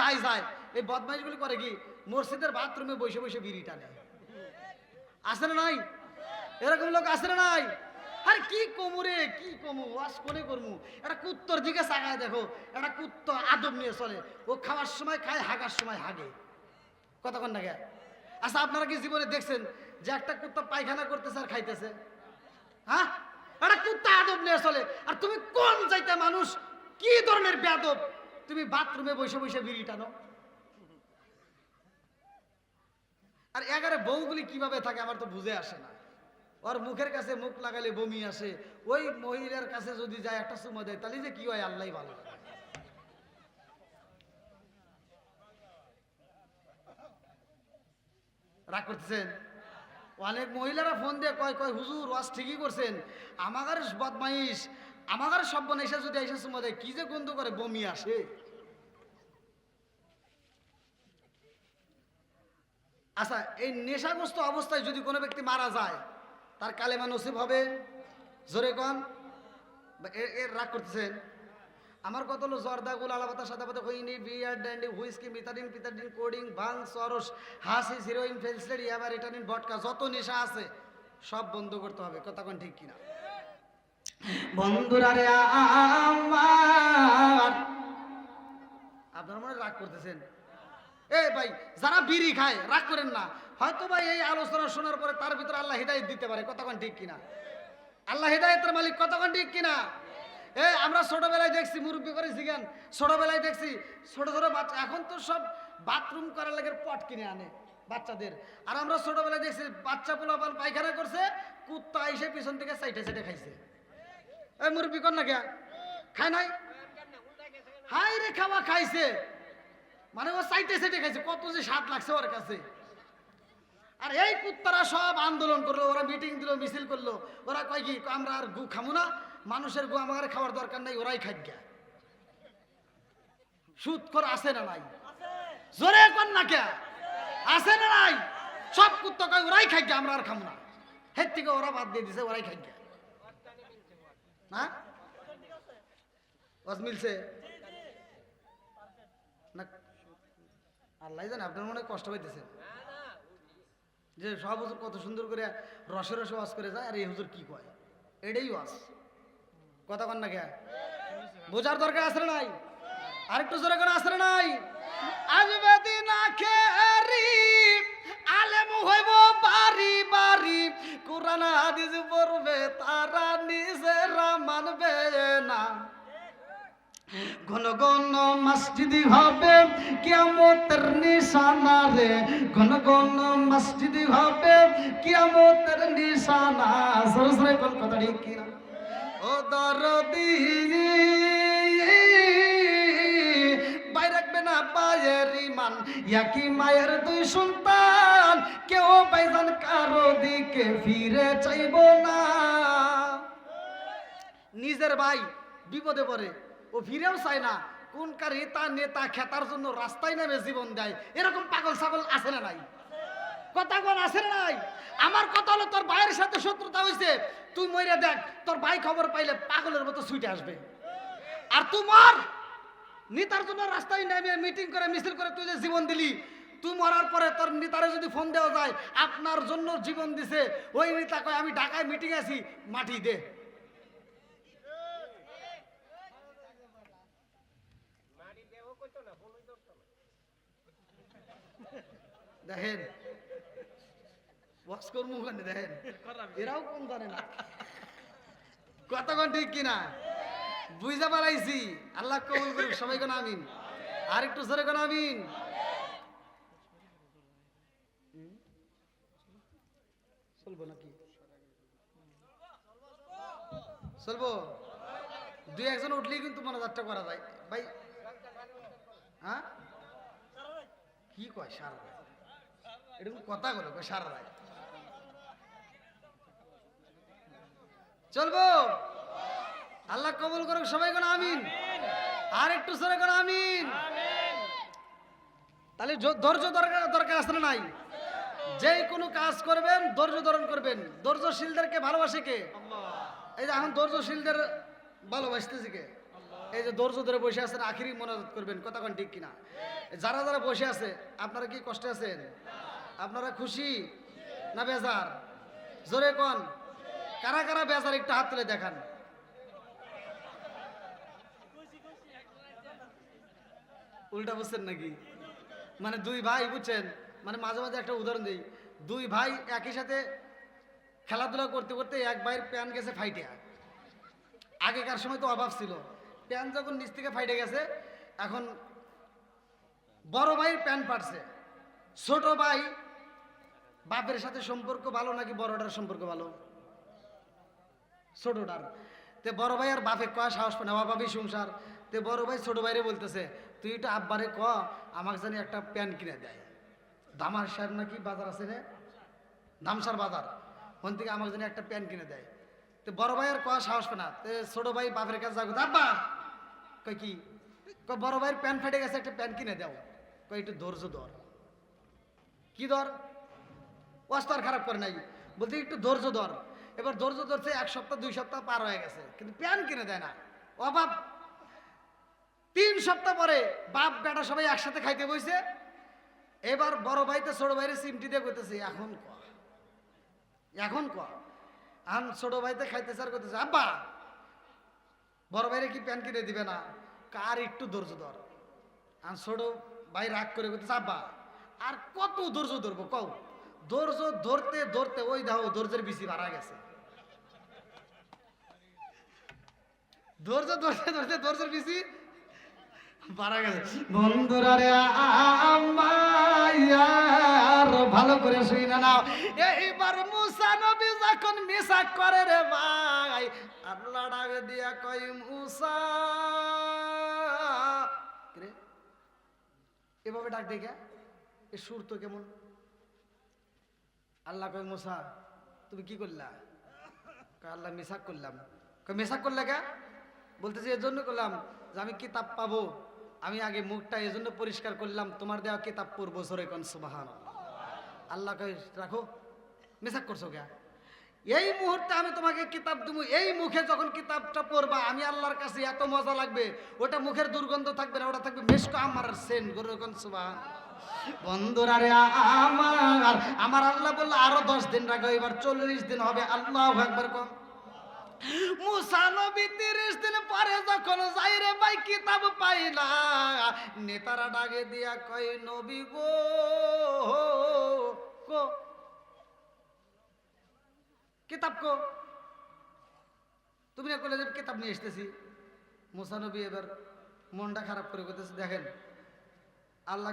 যায় এই করে কি? মসজিদের বাথরুমে বসে বসে আসে না নাই? এরকম লোক আসে না নাই? আর কি কমু রে, কি কমু? কোনে করমু? একটা কুত্তর দিকে দেখো, একটা কুত্ত আদব নিয়ে চলে। ও খাওয়ার সময় খায়, হাগার সময় হাগে। কতক্ষণ না গে আচ্ছা আপনারা কি জীবনে দেখছেন যে একটা কুত্তা পায়খানা করতেছে আর খাইতেছে? হ্যাঁ? একটা কুত্তা আদব নিয়ে চলে। আর তুমি কোন চাইতে মানুষ? কি ধরনের বেদব তুমি বাথরুমে বসে বসে বিড়ি টানো। আর এগারে বউগুলি কীভাবে থাকে আমার তো বুঝে আসে না। ওর মুখের কাছে মুখ লাগালে বমি আসে। ওই মহিলার কাছে যদি যায় একটা সময় দেয়, তাহলে যে কি হয়? আল্লাহ ভালো রাগ করতেছেন? অনেক মহিলারা ফোন দিয়ে কয় কয়, হুজুর, ওয়াজ ঠিকই করছেন। আমাদের বদমাইশ আমাদের সব এসে যদি এসে সময় কি যে গন্ধ করে বমি আসে? আচ্ছা এই নেশাগ্রস্ত অবস্থায় যদি কোনো ব্যক্তি মারা যায়, তার কালেমা নসিব হবে? জোরে কন। এর রাগ করতেছেন। আমার কত হলো, জর্দা, গুল, আলাপাতা সাদা পাতা হইনি beer dandy whisky methadone pethidine codeine bhang সরস, হাসি হিরোইন ফেলসলেট ইয়াবার রিটার্নিন, বটকা, যত নেশা আছে, সব বন্ধ করতে হবে। কথা কোন ঠিক কিনা? আমার। ছোটবেলায় দেখছি, মুরব্বী করে জিগান ছোটবেলায় দেখছি, ছোট ছোট বাচ্চা, এখন তো সব বাথরুম করার লাগে পট কিনে আনে বাচ্চাদের। আর আমরা ছোটবেলায় দেখছি, বাচ্চা পোলাপান পায়খানা করছে, কুত্তা এসে পিছন থেকে সাইটে সাইটে খাইছে। এই মুরব্বী কর না কে? খায় নাই? হাই রে, খাওয়া খাইছে। মানে ও সাইটে সাইটে খাইছে, কত যে স্বাদ লাগছে ওর কাছে। আর এই কুত্তারা সব আন্দোলন করল, ওরা মিটিং দিল, মিছিল করল। ওরা কয় কি, আমরা আর গু খামু না, মানুষের গু আমার খাওয়ার দরকার নাই, ওরাই খাই গা। সুদ কর আসে না নাই? জোরে কর না কে? আসে না নাই? সব কুত্তা কয়, ওরাই খাই গা, আমরা আর খামু না। হের থেকে ওরা বাদ দিয়ে দিছে, ওরাই খাই গা। না ওয়াজ মিলছে? না আল্লাহ জানে, আপনার মনে কষ্ট পাইতেছেন যে সব হুজুর কত সুন্দর করে রসে রসে ওয়াজ করে যায়, আর এই হুজুর কি কয়? এটাই ওয়াজ। কথা কন না কে? বোঝার দরকার না নাই? আরেকটু জোরে করে না নাই? ঘন ঘন মসজিদ হবে, কিয়ামতের নিশানা রে ঘন ঘন মসজিদ হবে, কিয়ামতের নিশানা। সরসরে কোন কথা কিনা? ও দরদি না দুই সন্তান না। নিজের ভাই বিপদে পড়ে ও ফিরেও চায় না, কোন কার নেতা নেতা খেতার জন্য রাস্তায় নেমে জীবন দেয়। এরকম পাগল ছাগল আছে না নাই? কথা কোন আছে না নাই? আমার কথা হলো তোর ভাইয়ের সাথে শত্রুতা হয়েছে তুই মরে দেখ, তোর ভাই খবর পাইলে পাগলের মতো ছুটে আসবে। আর তুই মর নেতার জন্য রাস্তায় নেমে মিটিং করে মিছিল করে তুই যে জীবন দিলি, তুই মরার পরে তোর নেতারে যদি ফোন দেওয়া যায়, আপনার জন্য জীবন দিছে, ওই নেতা কয়, আমি ঢাকায় মিটিং আছি, মাটি দে। দেখেন করব ওখানে দেখেন এরাও না? কতক্ষণ ঠিক কিনা? বুঝতে পারাইছি। আল্লাহ কবুল সবাই আমিন। আর একটু আমিন। চলবো নাকি? চলবো? দুই একজন উঠলেই কিন্তু মনে মনোজাতটা করা যায়। ভাই হ্যাঁ? কি কয় সারা এরকম কথা বলো সারা রাত চলবো? আল্লাহ কবুল করুক সবাই কোন আমিন? আর একটু সরে কোন আমিন? তাহলে ধৈর্য দরকার দরকার না নাই? যে কোনো কাজ করবেন ধৈর্য ধারণ করবেন। ধৈর্যশীলদেরকে ভালোবাসে কে? এই যে এখন ধৈর্যশীলদের ভালোবাসতেছে কে? এই যে ধৈর্য ধরে বসে আছেন আখিরি মনোরত করবেন কথা কোন ঠিক কিনা? যারা যারা বসে আছে আপনারা কি কষ্টে আছেন? আপনারা খুশি না বেজার? জোরে কন? কারা কারা বেজার একটু হাত তুলে দেখান। উল্টা বুঝছেন নাকি? মানে দুই ভাই বুঝছেন? মানে মাঝে মাঝে একটা উদাহরণ দিই। দুই ভাই একই সাথে খেলাধুলা করতে করতে এক ভাইয়ের প্যান গেছে ফাইটে। আগেকার সময় তো অভাব ছিল। প্যান যখন নিচ থেকে ফাইটে গেছে, এখন বড় ভাইয়ের প্যান পাটছে ছোট ভাই বাপের সাথে সম্পর্ক ভালো নাকি বড়টার সম্পর্ক ভালো? ছোটটার। তে বড় ভাই আর বাপে কয়া সাহস পায় না বাবাবি সংসার। তে বড় ভাই ছোট ভাইরে বলতেছে, তুই এটা আব্বারে ক, আমাকে জানি একটা প্যান্ট কিনে দেয়। দামার সার নাকি বাজার আছে রে? দামসার বাজার। ওখান থেকে আমাকে জানি একটা প্যান কিনে দেয়। তো বড় ভাই আর কয়া সাহস পায় না, তে ছোট ভাই বাপের কাছে যাব আব্বা! কই কি? কই বড় ভাইয়ের প্যান ফেটে গেছে, একটা প্যান কিনে দাও। কই একটু ধৈর্য ধর। কি ধর? ওয়াস্তার খারাপ করে নাই। বলতে একটু ধৈর্য ধর। এবার ধৈর্য ধরছে এক সপ্তাহ, দুই সপ্তাহ পার হয়ে গেছে। কিন্তু প্যান কিনে দেয় না। অভাব। তিন সপ্তাহ পরে বাপ, বেটা সবাই একসাথে খাইতে বইছে। এবার বড় ভাইতে ছোট ভাইরে সিমটি দিয়ে কইতেছে, এখন ক? এখন ক? আন ছোট ভাইতে খাইতে চার করতেছে আব্বা, বড় ভাইরে কি প্যান কিনে দিবে না? কার একটু ধৈর্য ধর। আর ছোট ভাই রাগ করে করতেছে আব্বা, আর কত ধৈর্য ধরবো কও? ধৈর্য ধরতে ধরতে ওই দেখো ধৈর্যের বেশি বাড়া গেছে। ধৈর্য ধরতে ধরতে ধৈর্যের বেশি বাড়া গেছে। বন্ধুরা রে আমার ভালো করে শুই না নাও। এইবার মুসা নবী যখন মিসাক করে রে ভাই আল্লাহ ডাকে দিয়া কই মুসা। এভাবে ডাক দেখে এ সুর তো কেমন? আল্লাহ কই মুসা, তুমি কি করলা? কয়, আল্লাহ মিসাক করলাম। কয় মিসাক করলে কে? বলতেছি এর জন্য করলাম যে আমি কিতাব পাবো। আমি আগে মুখটা এজন্য পরিষ্কার করলাম, তোমার দেওয়া কিতাব পড়ব সরে কন সুবাহান আল্লাহ কই রাখো মিসাক করছ কে? এই মুহূর্তে আমি তোমাকে কিতাব দেবো, এই মুখে যখন কিতাবটা পড়বা, আমি আল্লাহর কাছে এত মজা লাগবে, ওটা মুখের দুর্গন্ধ থাকবে না, ওটা থাকবে মেশকো আমার সেন গরুকন সুবাহান আমার আমার আল্লাহ বলল, আরও দশ দিন রাখো, এবার চল্লিশ দিন হবে, আল্লাহ একবার কম। কিতাব তুমি কিতাব নিয়ে এসতেছি মুসা নবী এবার মনটা খারাপ করে করতেছে দেখেন, আল্লাহ